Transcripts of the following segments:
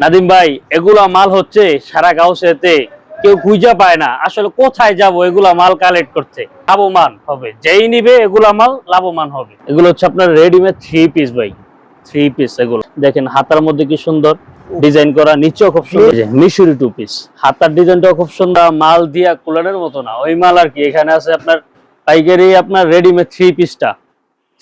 নাদিম ভাই, এগুলা মাল হচ্ছে সারা গাউসেতে কেউ খুঁজা পায় না। আসলে কোথায় যাব, এগুলা মাল কালেক্ট করতে? লাভবান হবে। যেই নিবে এগুলা মাল লাভবান হবে। এগুলো হচ্ছে আপনার রেডিমেড থ্রি পিস ভাই। থ্রি পিস এগুলো। দেখেন, হাতার মধ্যে কি সুন্দর ডিজাইন করা, নিচেও খুব সুন্দর মিশরি টু পিস হাতার ডিজাইনটাও খুব সুন্দর মাল দিয়া কুলারের মতো না। ওই মাল আর কি, এখানে আছে আপনার পাইকারি আপনার রেডিমেড থ্রি পিসটা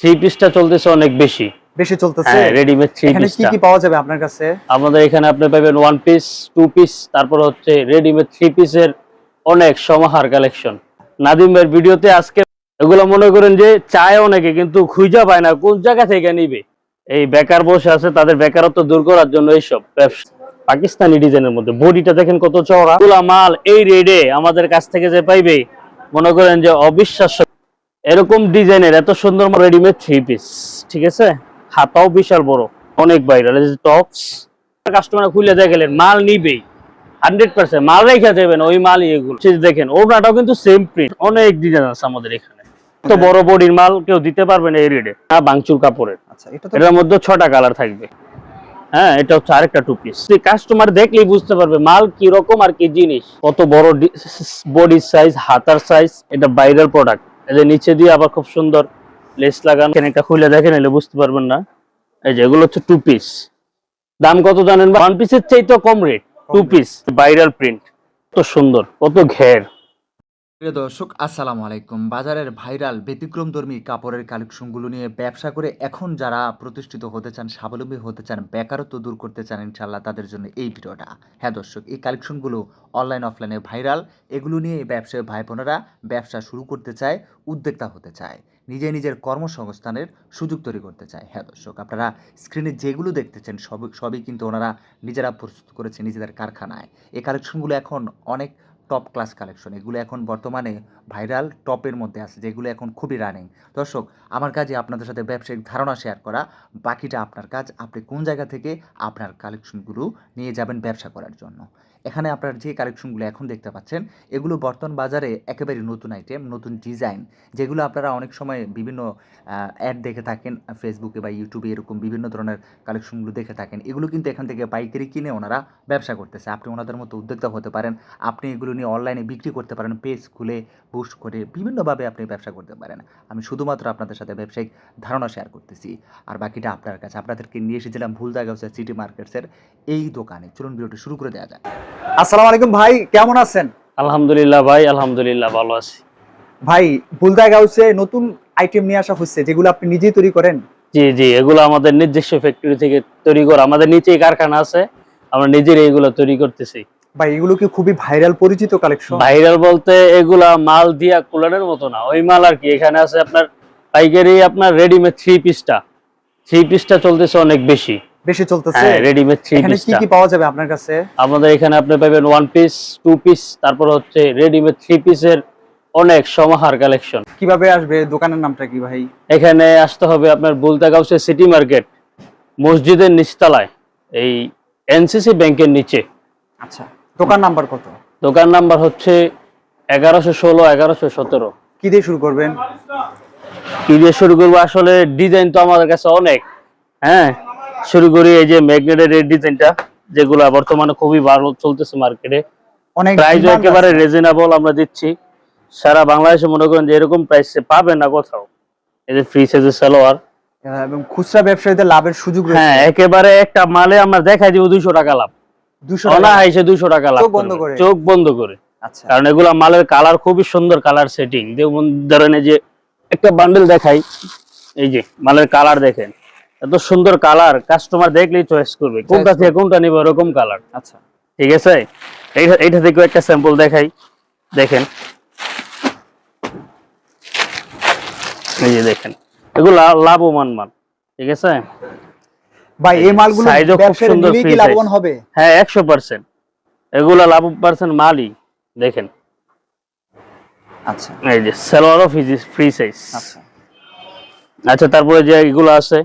থ্রি পিসটা চলতেছে অনেক বেশি। বেশি চলতেছে। হ্যাঁ রেডিমেড থ্রি এখানে কি কি পাওয়া যাবে আপনার কাছে? আমাদের এখানে আপনি পাবেন ওয়ান পিস টু পিস তারপর হচ্ছে রেডিমেড থ্রি পিসের অনেক সমাহার কালেকশন নাদিম ভাইয়ের ভিডিওতে আজকে এগুলো মনে করেন যে চায় অনেকে কিন্তু খুঁজা পায় না কোন জায়গা থেকে নিবে। এই বেকার বসে আছে তাদের বেকারত্ব দূর করার জন্য এইসব ব্যবসা। পাকিস্তানি ডিজাইনের মধ্যে বডিটা দেখেন কত চওড়া। এগুলা মাল এই রেডে আমাদের কাছ থেকে যে পাইবে মনে করেন যে অবিশ্বাস্য। এরকম ডিজাইনের এত সুন্দর রেডিমেড থ্রি পিস ঠিক আছে? হাতাও বিশাল বড় অনেক বাইরে টপস কাস্টমার খুলে দেখলেন মাল নিবেই। হান্ড্রেড পার্সেন্ট মাল রেখে দেবেন ওই মালই এগুলো। সে দেখেন ওটাও কিন্তু সেম প্রিন্ট অনেক ডিজাইন আছে আমাদের এখানে। তো বড় বডির মাল কেউ দিতে পারবে না এই না বাংচুর কাপড়ের। আচ্ছা এটার মধ্যে ছটা কালার থাকবে। হ্যাঁ এটা হচ্ছে আরেকটা টু পিস কাস্টমার দেখলেই বুঝতে পারবে মাল কি রকম আর কি জিনিস। কত বড় বডি সাইজ হাতার সাইজ এটা বাইরের প্রোডাক্ট এদের নিচে দিয়ে আবার খুব সুন্দর লেস লাগানো একটা খুলে দেখে নিলে বুঝতে পারবেন না। এই যে এগুলো হচ্ছে টু পিস দাম কত জানেন ওয়ান পিসের চাইতে কম rate two piece viral print কত সুন্দর কত ঘের। প্রিয় দর্শক আসসালামু আলাইকুম। বাজারের ভাইরাল ব্যতিক্রমধর্মী কাপড়ের কালেকশনগুলো নিয়ে ব্যবসা করে এখন যারা প্রতিষ্ঠিত হতে চান স্বাবলম্বী হতে চান বেকারত্ব দূর করতে চান ইনশাল্লাহ তাদের জন্য এই ভিডিওটা। হ্যাঁ দর্শক এই কালেকশনগুলো অনলাইন অফলাইনে ভাইরাল। এগুলো নিয়ে ব্যবসায়ী ভাই বোনেরা ব্যবসা শুরু করতে চায় উদ্যোক্তা হতে চায়। নিজে নিজের কর্মসংস্থানের সুযোগ তৈরি করতে চায়। হ্যাঁ দর্শক, আপনারা স্ক্রিনে যেগুলো দেখতেছেন সব সবই কিন্তু ওনারা নিজেরা প্রস্তুত করেছে নিজেদের কারখানায়। এই কালেকশনগুলো এখন অনেক টপ ক্লাস কালেকশন এগুলো এখন বর্তমানে ভাইরাল টপের মধ্যে আছে, যেগুলো এখন খুবই রানিং দর্শক, আমার কাজে আপনাদের সাথে ব্যবসায়িক ধারণা শেয়ার করা। বাকিটা আপনার কাজ, আপনি কোন জায়গা থেকে আপনার কালেকশনগুলো নিয়ে যাবেন ব্যবসা করার জন্য। এখানে আপনার যে কালেকশনগুলো এখন দেখতে পাচ্ছেন, এগুলো বর্তমান বাজারে একেবারে নতুন আইটেম নতুন ডিজাইন যেগুলো আপনারা অনেক সময় বিভিন্ন অ্যাড দেখে থাকেন ফেসবুকে বা ইউটিউবে এরকম বিভিন্ন ধরনের কালেকশনগুলো দেখে থাকেন, এগুলো কিন্তু এখান থেকে পাইকারি কিনে ওনারা ব্যবসা করতেছে। আপনি ওনাদের মতো উদ্যোক্তা হতে পারেন, আপনি এগুলো নিয়ে অনলাইনে বিক্রি করতে পারেন পেজ খুলে বুস্ট করে বিভিন্নভাবে আপনি ব্যবসা করতে পারেন। আমি শুধুমাত্র আপনাদের সাথে ব্যবসায়িক ধারণা শেয়ার করতেছি। আর বাকিটা আপনার কাছে। আপনাদেরকে নিয়ে এসেছিলাম ভুল জায়গা হচ্ছে সিটি মার্কেটসের এই দোকানে। চলুন ভিডিওটি শুরু করে দেওয়া যায় আসসালামু আলাইকুম ভাই কেমন আছেন? আলহামদুলিল্লাহ ভাই আলহামদুলিল্লাহ ভালো আছি। ভাই বুলদা গাউসে নতুন আইটেম নিয়ে আসা হচ্ছে যেগুলো আপনি নিজেই তৈরি করেন? জি জি এগুলো আমাদের নিজস্ব ফ্যাক্টরি থেকে তৈরি করা আমাদের নিচেই কারখানা আছে আমরা নিজের এগুলো তৈরি করতেছি। ভাই এগুলো কি খুবই ভাইরাল পরিচিত কালেকশন ভাইরাল বলতে এগুলা মাল দিয়া কুলারের মতো না ওই মাল আর কি এখানে আছে আপনার পাইকারি আপনার রেডিমেড থ্রি পিসটা থ্রি পিসটা চলতেছে অনেক বেশি। বেশি চলতেছে। রেডিমেড থ্রি এখানে কি কি পাওয়া যাবে আপনার কাছে? আমাদের এখানে আপনি পাবেন ওয়ান পিস টু পিস তারপর হচ্ছে রেডিমেড থ্রি পিসের অনেক সমাহার কালেকশন কীভাবে আসবে? দোকানের নামটা কি ভাই? এখানে আসতে হবে আপনার বুলতাগাউসের সিটি মার্কেট মসজিদের নিচতলায় এই এনসিসি ব্যাংকের নিচে। আচ্ছা দোকান নাম্বার কত? দোকান নাম্বার হচ্ছে এগারোশো ষোলো এগারোশো সতেরো। কি দিয়ে শুরু করবেন? কি দিয়ে শুরু করব? আসলে ডিজাইন তো আমাদের কাছে অনেক হ্যাঁ? শুরু করি এই যে ম্যাগনেটের এই ডিজাইনটা যেগুলো বর্তমানে খুবই ভালো চলতেছে মার্কেটে। অনেক প্রাইস একেবারে। রিজনেবল আমরা দিচ্ছি। সারা বাংলাদেশে মনে করেন যে এরকম প্রাইসে পাবেন না কোথাও। এই যে ফ্রি সাইজের সালোয়ার। হ্যাঁ, এবং খুচরা ব্যবসায়ীদের লাভের সুযোগ রয়েছে। হ্যাঁ একেবারে একটা মালে আমরা দেখাই দিব দুইশো টাকা লাভ। দুশো অনায়াসে দুইশো টাকা লাভ চোখ বন্ধ করে। চোখ বন্ধ করে। আচ্ছা। কারণ এগুলা মালের কালার খুবই সুন্দর কালার সেটিং যেমন ধরেন এই যে একটা বান্ডেল দেখাই। এই যে মালের কালার দেখেন। এত সুন্দর কালার কাস্টমার দেখলেই চয়েস করবে কোনটা থেকে কোনটা নিবে এরকম কালার। আচ্ছা। ঠিক আছে? এইটা এইটা থেকে একটা স্যাম্পল দেখাই। দেখেন। এই যে দেখেন। এগুলো লাভবান মাল। ঠিক আছে? ভাই এই মালগুলো Size ও খুব সুন্দর কি লাভবান হবে? হ্যাঁ একশো পার্সেন্ট এগুলো লাভ পার্সেন্ট মালই। দেখেন। আচ্ছা। এই যে সেলোয়ার অফ ফ্রি সাইজ আচ্ছা। আচ্ছা তারপরে যে এগুলো আছে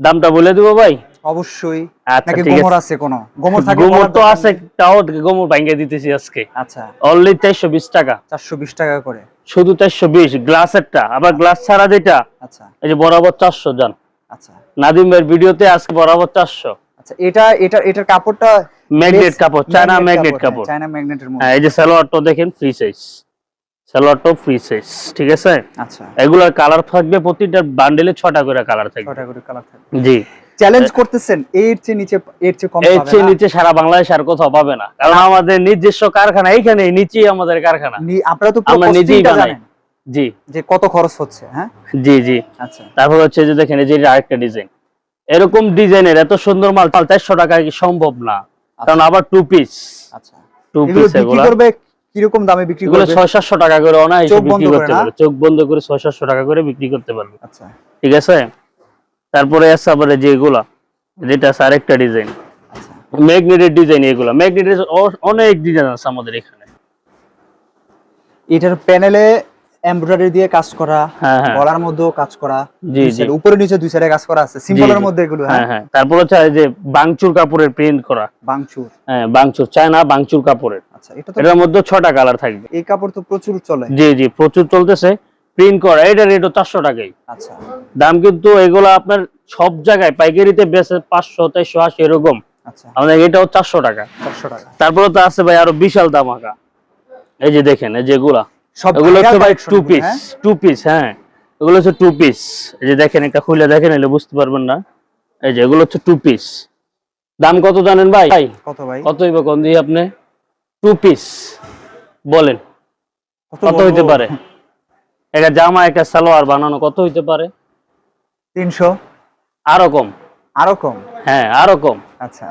দামটা বলে দিব ভাই? অবশ্যই। নাকি গোমর আছে। আছে কোনো? গোমর থাকে গোমর তো আছে তাও গোমর ভাঙ্গে দিতেছি আজকে। আচ্ছা। অনলি চারশো বিশ টাকা। চারশো বিশ টাকা করে। শুধু চারশো বিশ গ্লাসেরটা। আবার গ্লাস ছাড়া যেটা আচ্ছা। এই যে বরাবর চারশো জান। আচ্ছা। নাদিম ভাইয়ের ভিডিওতে আজকে বরাবর চারশো। আচ্ছা এটা এটা এটার কাপড়টা ম্যাগনেট কাপড় চায়না ম্যাগনেট হ্যাঁ, কাপড়। চায়না ম্যাগনেটের মধ্যে। হ্যাঁ এই যে সালোয়ারটা দেখেন ফ্রি সাইজ সালোয়ারটাও ফ্রি সাইজ ঠিক আছে? আচ্ছা। এগুলার কালার থাকবে প্রতিটা বান্ডেলে ছটা করে কালার থাকবে। ছটা করে কালার থাকে জি। চ্যালেঞ্জ করতেছেন এর চেয়ে নিচে এর চেয়ে কম এর চেয়ে নিচে সারা বাংলাদেশ আর কোথাও পাবে না। কারণ আমাদের নিজস্ব কারখানা এইখানে নিচেই আমাদের কারখানা। আপনারা তো আমরা নিজেই নিজেই বানাই। জি। যে কত খরচ হচ্ছে হ্যাঁ? জি জি। আচ্ছা। তারপর হচ্ছে যে দেখেন এই যে এটা আরেকটা ডিজাইন এরকম ডিজাইনের এত সুন্দর মাল পাল চারশো টাকা কি সম্ভব না? কারণ আবার টু পিস আচ্ছা। টু এগুলো পিস এগুলো। করবে কীরকম দামে বিক্রি করবে? ছয় সাতশো টাকা করে অনায়াসে চোখ বন্ধ বিক্রি করে করতে পারবে। চোখ বন্ধ করে ছয় সাতশো টাকা করে বিক্রি করতে পারবে। আচ্ছা। ঠিক আছে? তারপরে আছে আবার যেগুলা যেটা আছে আরেকটা ডিজাইন। আচ্ছা। ম্যাগনেটের ডিজাইন এগুলা। ম্যাগনেটের অনেক ডিজাইন আছে আমাদের এখানে। এটার প্যানেলে এমব্রয়ডারি দিয়ে কাজ করা হ্যাঁ, হ্যাঁ। গলার মধ্যেও কাজ করা জি, জি। উপরে নিচে দুই সাইডে কাজ করা আছে সিম্পলের। মধ্যে এগুলো হ্যাঁ। হ্যাঁ হ্যাঁ। তারপর হচ্ছে যে বাংচুর কাপড়ের প্রিন্ট করা। বাংচুর। হ্যাঁ বাংচুর চায়না বাংচুর কাপড়ের। আচ্ছা এটা তো এটার মধ্যে ছটা কালার থাকবে। এই কাপড় তো প্রচুর চলে। জি জি প্রচুর চলতেছে। প্রিন্ট করা এটা রেট চারশো টাকাই। আচ্ছা। দাম কিন্তু এগুলো আপনার সব জায়গায় পাইকারিতে বেচে পাঁচশো চারশো আশি এরকম। আচ্ছা। আমাদের এটাও চারশো টাকা। চারশো টাকা। তারপরে তো আছে ভাই আরও বিশাল দামাকা এই যে দেখেন এই যেগুলা এগুলো হচ্ছে ভাই টু পিস হ্যাঁ? টু পিস হ্যাঁ। এগুলো হচ্ছে টু পিস এই যে দেখেন একটা খুলে দেখেন এলে বুঝতে পারবেন না। এই যে এগুলো হচ্ছে টু পিস দাম কত জানেন ভাই? কত ভাই? কত হইব কোন দিয়ে আপনি? টু পিস বলেন কত হইতে পারে? একটা জামা একটা সালোয়ার বানানো কত হইতে পারে? তিনশো। আরও কম। আরও কম? হ্যাঁ আরও কম। আচ্ছা।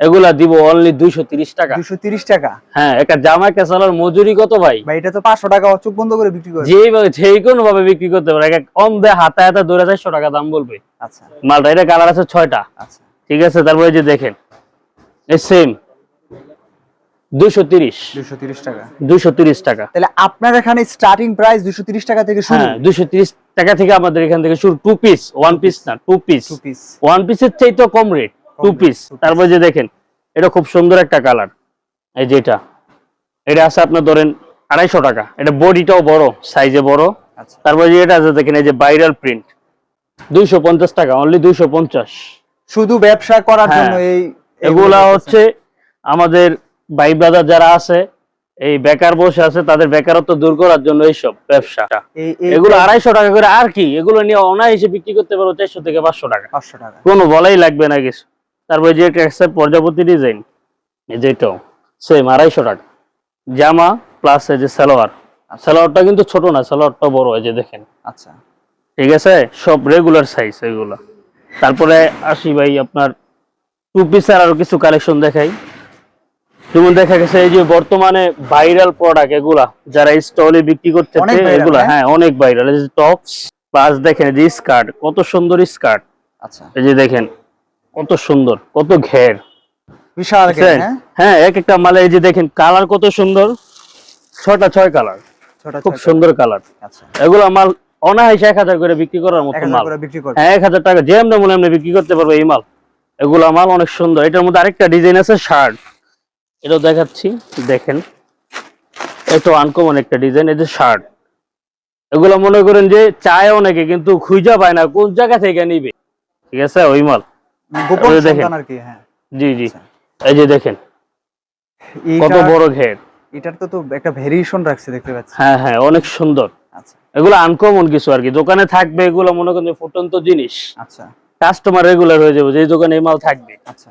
এগুলা দিব অনলি দুইশো তিরিশ টাকা। দুশো তিরিশ টাকা? হ্যাঁ একটা জামা একটা সালোয়ার মজুরি কত ভাই? ভাই এটা তো পাঁচশো টাকা চোখ বন্ধ করে বিক্রি করে। যেইভাবে যে কোনো ভাবে বিক্রি করতে পারে। এক দেয় হাতে হাতে দুই চারশো টাকা দাম বলবে। আচ্ছা। মালটা এটা কালার আছে ছয়টা। আচ্ছা। ঠিক আছে তারপরে যে দেখেন। এই সেম দুইশো তিরিশ। দুশো তিরিশ টাকা। দুইশো তিরিশ টাকা। তাহলে আপনার এখানে স্টার্টিং প্রাইস দুশো তিরিশ টাকা থেকে শুরু। হ্যাঁ দুইশো তিরিশ টাকা থেকে আমাদের এখান থেকে শুরু। টু পিস ওয়ান পিস না two piece two piece one পিসের চাইতে কম রেট টু পিস। তারপরে যে দেখেন এটা খুব সুন্দর একটা কালার এই যেটা এটা। আছে আপনার ধরেন আড়াইশো টাকা। এটা বডিটাও বড় সাইজে বড়। আচ্ছা। তারপরে যে এটা আছে দেখেন এই যে ভাইরাল প্রিন্ট দুইশো পঞ্চাশ টাকা অনলি দুইশো পঞ্চাশ। শুধু ব্যবসা করার হ্যাঁ। জন্য এই এগুলা হচ্ছে আমাদের ভাই ব্রাদার যারা আছে এই বেকার বসে আছে তাদের বেকারত্ব দূর করার জন্য এইসব ব্যবসা। এগুলো আড়াইশো টাকা করে আর কি? এগুলো নিয়ে অনায়াসে বিক্রি করতে পারো চারশো থেকে পাঁচশো টাকা। পাঁচশো টাকা। কোনো বলাই লাগবে না কিছু। তারপরে যে একটা প্রজাপতি ডিজাইন এই সেম আড়াইশো টাকা। জামা প্লাস এই যে সালোয়ার। সালোয়ারটা কিন্তু ছোট না সালোয়ারটা বড় এই যে দেখেন। আচ্ছা। ঠিক আছে? সব রেগুলার সাইজ এগুলো। তারপরে আসি ভাই আপনার টু পিসের আরও কিছু কালেকশন দেখাই। যেমন দেখা গেছে এই যে বর্তমানে ভাইরাল প্রোডাক্ট এগুলা যারা স্টলে বিক্রি করতে এগুলা হ্যাঁ? হ্যাঁ অনেক ভাইরাল এই যে টপস প্লাস দেখেন এই যে স্কার্ট কত সুন্দর স্কার্ট আচ্ছা। এই যে দেখেন কত সুন্দর কত ঘের। বিশাল হ্যাঁ? হ্যাঁ এক একটা মালে এই যে দেখেন কালার কত সুন্দর। ছটা ছয় কালার খুব সুন্দর কালার। আচ্ছা। এগুলো মাল অনায়াসে এক হাজার করে বিক্রি করার মতো মাল। হ্যাঁ এক হাজার টাকা যেমন মনে এমনি বিক্রি করতে পারবে এই মাল। এগুলো মাল অনেক সুন্দর। এটার মধ্যে আরেকটা ডিজাইন আছে শার্ট। এটাও দেখাচ্ছি দেখেন। এটা আনকমন একটা ডিজাইন এই যে শার্ট। এগুলো মনে করেন যে চায় অনেকে কিন্তু খুঁজা পায় না কোন জায়গা থেকে নিবে। ঠিক আছে ওই মাল। গোপন সন্তান আর কি হ্যাঁ। জি জি। আচ্ছা। এই যে দেখেন কত বড় ঘের। এটার তো তো একটা ভেরিয়েশন রাখছে দেখতে পাচ্ছি। হ্যাঁ হ্যাঁ অনেক সুন্দর। আচ্ছা। এগুলো আনকমন কিছু আর কি। দোকানে থাকবে এগুলো মনে করেন ফুটন্ত জিনিস। আচ্ছা। কাস্টমার রেগুলার হয়ে যাবে যে দোকানে এই মাল থাকবে। আচ্ছা।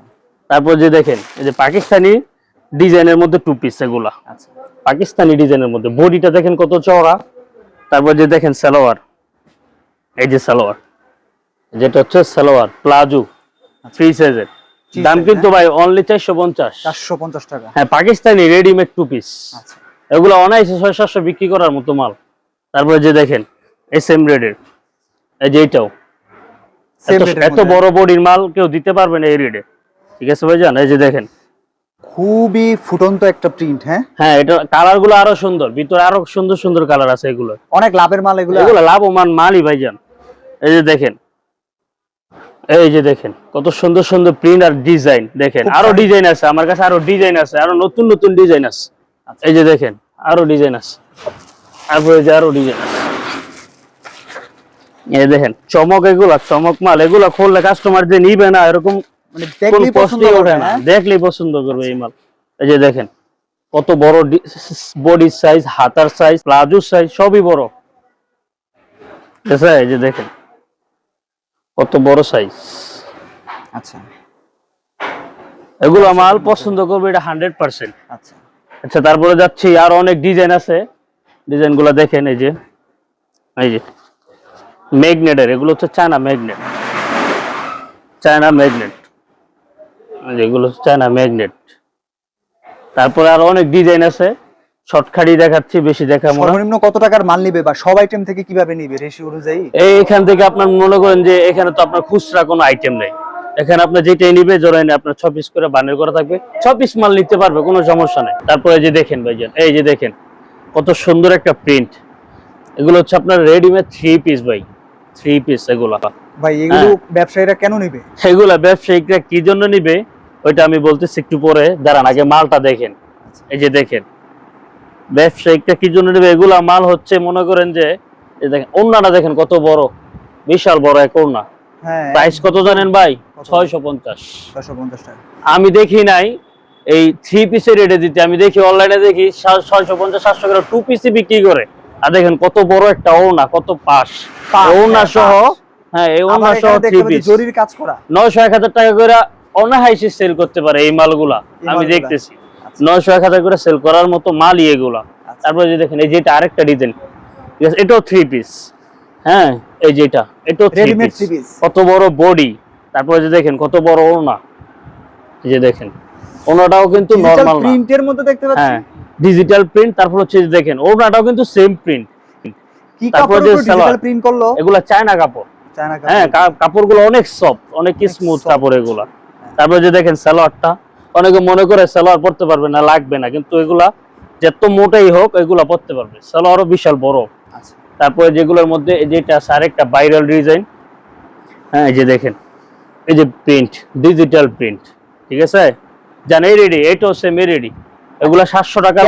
তারপর যে দেখেন এই যে পাকিস্তানি ডিজাইনের মধ্যে টু পিস এগুলা। আচ্ছা। পাকিস্তানি ডিজাইনের মধ্যে। বডিটা দেখেন কত চওড়া। তারপর যে দেখেন সালোয়ার। এই যে সালোয়ার। যেটা হচ্ছে সালোয়ার প্লাজো। ফ্রি সাইজের দাম কিন্তু ভাই অনলি চারশো পঞ্চাশ। চারশো পঞ্চাশ টাকা। হ্যাঁ পাকিস্তানি রেডিমেড টু পিস আচ্ছা। এগুলো অনায়াসে ছয় সাতশো বিক্রি করার মতো মাল। তারপরে যে দেখেন এস এম রেডের এই যে এইটাও এত-। বড় বডির মাল কেউ দিতে পারবে না এই রেডে ঠিক আছে ভাইজান? এই যে দেখেন। খুবই ফুটন্ত একটা প্রিন্ট হ্যাঁ? হ্যাঁ এটা কালারগুলো আরও সুন্দর। ভিতরে আরও সুন্দর সুন্দর কালার আছে এগুলো। অনেক লাভের মাল এগুলো। এগুলো লাভবান মালই ভাইজান। এই যে দেখেন এই যে দেখেন কত সুন্দর সুন্দর প্রিন্ট আর ডিজাইন দেখেন আরও ডিজাইন আছে আমার কাছে আরও ডিজাইন আছে আরও নতুন নতুন ডিজাইন আছে। আচ্ছা। এই যে দেখেন আরও ডিজাইন আছে। তারপরে যে আরও ডিজাইন আছে। এই দেখেন চমক এগুলা চমক মাল এগুলা খুললে কাস্টমার যে নিবে না এরকম মানে দেখলেই পছন্দ করবে ওঠে না? পছন্দ করবে এই মাল। এই যে দেখেন কত বড় বডি সাইজ হাতার সাইজ প্লাজো সাইজ সবই বড়। এই যে দেখেন কত বড় সাইজ আচ্ছা। এগুলো মাল পছন্দ করবে এটা হান্ড্রেড পার্সেন্ট আচ্ছা। আচ্ছা তারপরে যাচ্ছি আর অনেক ডিজাইন আছে। ডিজাইনগুলো দেখেন এই যে। এই যে। ম্যাগনেটের এগুলো হচ্ছে চায়না ম্যাগনেট চায়না ম্যাগনেট এগুলো হচ্ছে চায়না ম্যাগনেট তারপরে আর অনেক ডিজাইন আছে। শর্টকাটই দেখাচ্ছি বেশি দেখাবো না। সর্বনিম্ন কত টাকার মাল নিবে বা সব আইটেম থেকে কীভাবে নিবে রেশিও অনুযায়ী? এই এখান থেকে আপনার মনে করেন যে এখানে তো আপনার খুচরা কোনো আইটেম নেই। এখানে আপনার যেটাই নিবে জোড়াই নিয়ে আপনার ছ পিস করে বানের করা থাকবে। ছ পিস মাল নিতে পারবে কোনো সমস্যা নেই। তারপরে যে দেখেন ভাইজান এই যে দেখেন কত সুন্দর একটা প্রিন্ট এগুলো হচ্ছে আপনার রেডিমেড থ্রি পিস ভাই থ্রি পিস এগুলা। ভাই এগুলো হ্যাঁ। ব্যবসায়ীরা কেন নিবে? এগুলা ব্যবসায়িকরা কি জন্য নিবে? ওইটা আমি বলতেছি একটু পরে দাঁড়ান আগে মালটা দেখেন। এই যে দেখেন ব্যবসায়িকটা কি জন্য নেবে? এগুলা মাল হচ্ছে মনে করেন যে দেখেন ওড়নাটা দেখেন কত বড়। বিশাল বড় এক হ্যাঁ। প্রাইস কত জানেন ভাই? ছয়শো পঞ্চাশ। আমি দেখি নাই এই থ্রি পিসের রেটে দিতে। আমি দেখি অনলাইনে দেখি ছয়শো পঞ্চাশ সাতশো করে টু পিসি বিক্রি করে। আর দেখেন কত বড় একটা ওড়না কত পাশ। পাশ, ওড়না হ্যাঁ, সহ হ্যাঁ এই ওড়না সহ থ্রি পিস জরির কাজ করা। নয়শো এক হাজার টাকা করে অনাহাইসে সেল করতে পারে এই মালগুলা। আমি দেখতেছি। নয়শো এক হাজার করে সেল করার মতো মালই এগুলা। আচ্ছা। তারপরে যে দেখেন এই যেটা আরেকটা ডিজাইন ঠিক আছে এটাও থ্রি পিস হ্যাঁ এই যেটা এটাও থ্রি পিস কত বড় বডি তারপরে যে দেখেন কত বড় এই যে দেখেন ওড়নাটাও কিন্তু নরমাল প্রিন্টের মধ্যে দেখতে পাচ্ছি? হ্যাঁ ডিজিটাল প্রিন্ট তারপর হচ্ছে যে দেখেন ওড়নাটাও কিন্তু সেম প্রিন্ট কি কাপড় ডিজিটাল। প্রিন্ট করল? এগুলা চায়না কাপড়। চায়না হ্যাঁ কাপড়। কা- কাপড়গুলো অনেক সফট অনেক অনেক স্মুথ কাপড় এগুলা। তারপরে যে দেখেন সালোয়ারটা অনেকে মনে করে সালোয়ার পরতে পারবে না লাগবে না কিন্তু এগুলা যত মোটাই হোক এগুলা পরতে পারবে। সালোয়ারও বিশাল বড়। আচ্ছা। তারপরে যেগুলোর মধ্যে এই যেটা আছে আরেকটা ভাইরাল ডিজাইন হ্যাঁ এই যে দেখেন এই যে প্রিন্ট ডিজিটাল প্রিন্ট ঠিক আছে? জান এই রেডি এইটাও সেম রেডি এগুলা সাতশো টাকা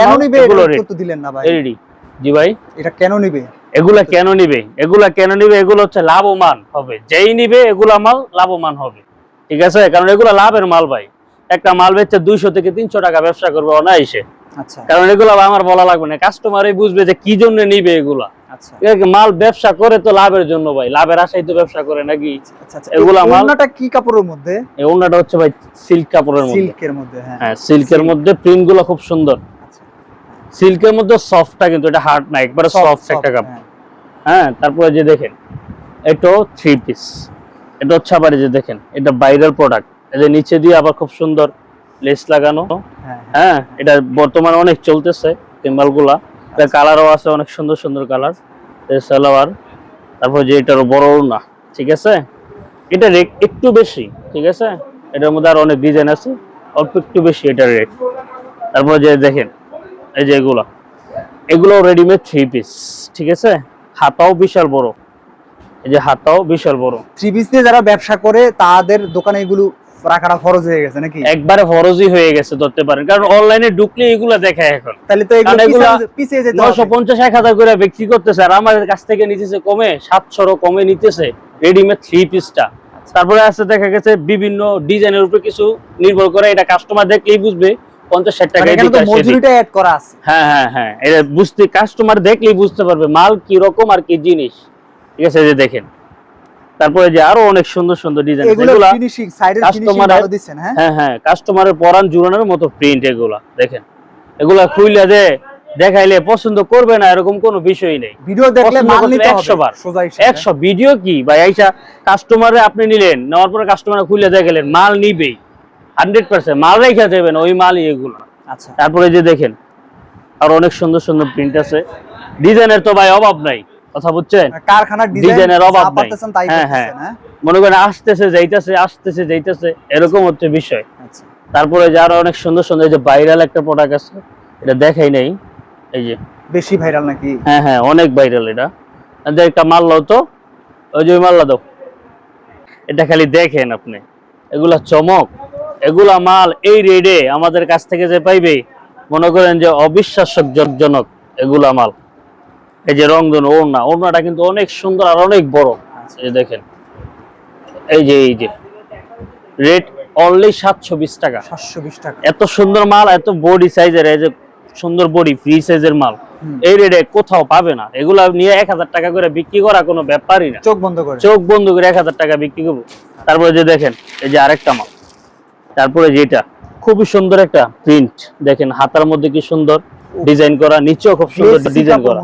এগুলো দিলেন না ভাই। রেডি জি ভাই। এটা কেন নিবে? এগুলা কেন নিবে? এগুলা কেন নিবে? এগুলো হচ্ছে লাভবান হবে। যেই নিবে এগুলা মাল লাভবান হবে। ঠিক আছে? কারণ এগুলা লাভের মাল ভাই। একটা মাল বেচে দুইশো থেকে তিনশো টাকা ব্যবসা করবে অনায়াসে। আচ্ছা। কারণ এগুলা আমার বলা লাগবে না। কাস্টমারই বুঝবে যে কি জন্য নিবে এগুলা। আচ্ছা? মাল ব্যবসা করে তো লাভের জন্য ভাই। লাভের আশাই তো ব্যবসা করে নাকি? আচ্ছা এগুলা কি কাপড়ের মধ্যে? হচ্ছে ভাই সিল্ক কাপড়ের মধ্যে। সিল্কের মধ্যে হ্যাঁ। হ্যাঁ সিল্কের মধ্যে প্রিন্টগুলো খুব সুন্দর। সিল্কের মধ্যে সফটটা কিন্তু এটা হার্ড না একবারে সফট একটা কাপড়। হ্যাঁ। হ্যাঁ তারপরে যে দেখেন এটাও থ্রি পিস এটা হচ্ছে আবার যে দেখেন এটা বাইরের প্রোডাক্ট এই যে নিচে দিয়ে আবার খুব সুন্দর লেস লাগানো। হ্যাঁ হ্যাঁ। এটা বর্তমানে অনেক চলতেছে টিম্বালগুলা এটা কালারও আছে অনেক সুন্দর সুন্দর কালার। সালোয়ার তারপর যে এটারও বড় না ঠিক আছে? এটা রেট একটু বেশি ঠিক আছে? এটার মধ্যে আর অনেক ডিজাইন আছে অল্প একটু বেশি এটার রেট তারপর যে দেখেন এই যে এগুলো। এগুলো রেডিমেড থ্রি পিস ঠিক আছে? হাতাও বিশাল বড়। এই যে হাতাও বিশাল বড়। থ্রি পিস দিয়ে যারা ব্যবসা করে তাদের দোকানে এগুলো রাখাটা ফরজ হয়ে গেছে নাকি? একবারে ফরজই হয়ে গেছে ধরতে পারেন। কারণ অনলাইনে ঢুকলে এগুলা দেখায় এখন। তাহলে তো এগুলো পিছিয়ে- যেতে নয়শো হবে। পঞ্চাশ এক হাজার করে বিক্রি করতেছে আর আমাদের কাছ থেকে নিতেছে কমে সাতশোরও কমে নিতেছে রেডিমেড থ্রি পিসটা তারপরে আছে দেখা গেছে বিভিন্ন ডিজাইনের উপরে কিছু নির্ভর করে এটা কাস্টমার দেখলেই বুঝবে পঞ্চাশ ষাট টাকা মানে অ্যাড করা আছে। হ্যাঁ হ্যাঁ হ্যাঁ। এটা বুঝতে কাস্টমার দেখলেই বুঝতে পারবে মাল কি রকম আর কি জিনিস। ঠিক আছে যে দেখেন। তারপরে যে আরও অনেক সুন্দর সুন্দর ডিজাইন এগুলো ফিনিশিং সাইডের ফিনিশিং ভালো দিচ্ছেন হ্যাঁ? হ্যাঁ হ্যাঁ কাস্টমারের পরান জুড়ানোর মতো প্রিন্ট এগুলা দেখেন। এগুলা খুইলা যে দেখাইলে পছন্দ করবে না এরকম কোনো বিষয় নেই। ভিডিও দেখলে মাল নিতে 100 বার। একশো ভিডিও কি? ভাই আইসা কাস্টমারে আপনি নিলেন নেওয়ার পরে কাস্টমার খুলে দেখলেন মাল নিবেই। হান্ড্রেড পার্সেন্ট মাল রেখে দেবেন ওই মালই এগুলো। আচ্ছা। তারপরে যে দেখেন আর অনেক সুন্দর সুন্দর প্রিন্ট আছে। ডিজাইনের তো ভাই অভাব নাই। কথা বুঝছেন? কারখানার ডিজাইনের অভাব নাই। হ্যাঁ, হ্যাঁ। মনে করেন আসতেছে যাইতেছে আসতেছে যাইতেছে এরকম হচ্ছে বিষয়। আচ্ছা। তারপরে যে আরও অনেক সুন্দর সুন্দর এই যে ভাইরাল একটা প্রোডাক্ট আছে এটা দেখাই নাই। এই যে। বেশি ভাইরাল নাকি? হ্যাঁ হ্যাঁ অনেক ভাইরাল এটা। যে একটা মাল্লাও তো। ওই যে মাল্লা দাও। এটা খালি দেখেন আপনি। এগুলা চমক। এগুলা মাল এই রেডে আমাদের কাছ থেকে যে পাইবে মনে করেন যে অবিশ্বাসজনক এগুলা মাল। এই যে রংধন ওড়না ওড়নাটা কিন্তু অনেক সুন্দর আর অনেক বড়। এই দেখেন এই যে এই যে। রেট অনলি সাতশো বিশ টাকা। সাতশো বিশ টাকা। এত সুন্দর মাল এত বডি সাইজের এই যে সুন্দর বডি ফ্রি সাইজের মাল। এই রেটে কোথাও পাবে না। এগুলা নিয়ে এক হাজার টাকা করে বিক্রি করা কোনো ব্যাপারই না। চোখ বন্ধ করে। চোখ বন্ধ করে এক হাজার টাকা বিক্রি করব। তারপরে যে দেখেন এই যে আরেকটা মাল। তারপরে যেটা খুবই সুন্দর একটা প্রিন্ট দেখেন হাতার মধ্যে কি সুন্দর। ডিজাইন করা নিচেও খুব সুন্দর ডিজাইন করা।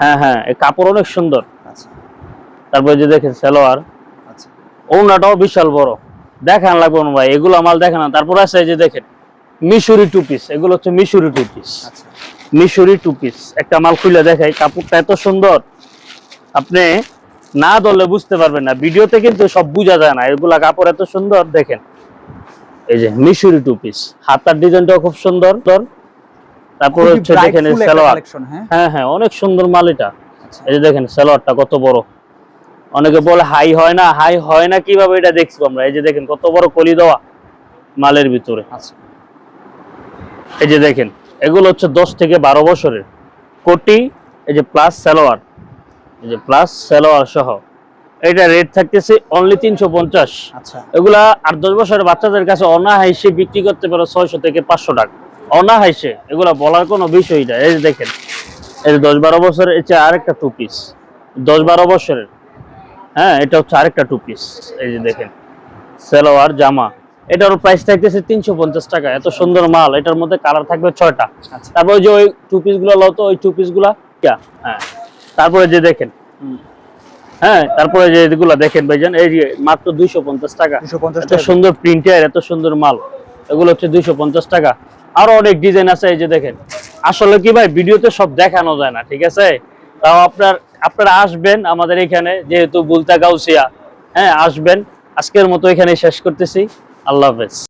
হ্যাঁ হ্যাঁ কাপড় অনেক সুন্দর। আচ্ছা। তারপরে যে দেখেন সালোয়ার আচ্ছা। ওনাটাও বিশাল বড়। দেখান লাগবে না ভাই এগুলো মাল দেখেন না। তারপর আছে এই যে দেখেন মিশরি টু পিস এগুলো হচ্ছে মিশরি টু পিস আচ্ছা। মিশরি টু পিস একটা মাল খুলে দেখাই কাপড়টা এত সুন্দর। আপনি না ধরলে বুঝতে পারবেন না। ভিডিওতে কিন্তু সব বোঝা যায় না এগুলা কাপড় এত সুন্দর। দেখেন এই যে মিশরি টু পিস হাতার ডিজাইনটাও খুব সুন্দর। তারপর হচ্ছে দেখেন সালোয়ার। হ্যাঁ? হ্যাঁ হ্যাঁ অনেক সুন্দর মাল এটা। এই যে দেখেন সালোয়ারটা কত বড়। অনেকে বলে হাই হয় না হাই হয় না কীভাবে এটা দেখছি আমরা? এই যে দেখেন কত বড় কলি দেওয়া মালের ভিতরে। আচ্ছা। এই যে দেখেন এগুলো হচ্ছে দশ থেকে বারো বছরের। কোটি এই যে প্লাস সালোয়ার। এই যে প্লাস সালোয়ার সহ। এটা রেট থাকতেছে অনলি তিনশো পঞ্চাশ। আচ্ছা। এগুলা আট দশ বছরের বাচ্চাদের কাছে অনাহাইসে বিক্রি করতে পারো ছয়শো থেকে পাঁচশো টাকা। অনাহাইসে এগুলা বলার কোনো বিষয় না এই যে দেখেন এই যে দশ বারো বছরের এটা আরেকটা টু পিস দশ বারো বছরের হ্যাঁ এটা হচ্ছে আরেকটা টু পিস এই যে দেখেন সালোয়ার জামা। এটার প্রাইস থাকতেছে তিনশো পঞ্চাশ টাকা। এত সুন্দর মাল এটার মধ্যে কালার থাকবে ছয়টা। আচ্ছা। তারপরে যে ওই টু পিসগুলো লতো ওই টু পিসগুলা? হ্যাঁ। তারপরে যে দেখেন। হ্যাঁ তারপরে যে এগুলা দেখেন ভাইজান এই যে মাত্র দুইশো পঞ্চাশ টাকা। এত টাকা। সুন্দর প্রিন্টের এত সুন্দর মাল। এগুলো হচ্ছে দুইশো পঞ্চাশ টাকা। আরও অনেক ডিজাইন আছে, এই যে দেখেন। আসলে কি ভাই, ভিডিওতে সব দেখানো যায় না, ঠিক আছে? তাও আপনার, আপনারা আসবেন আমাদের এখানে, যেহেতু বুলতা গাউসিয়া হ্যাঁ আসবেন। আজকের মতো এখানে শেষ করতেছি। আল্লাহ হাফেজ।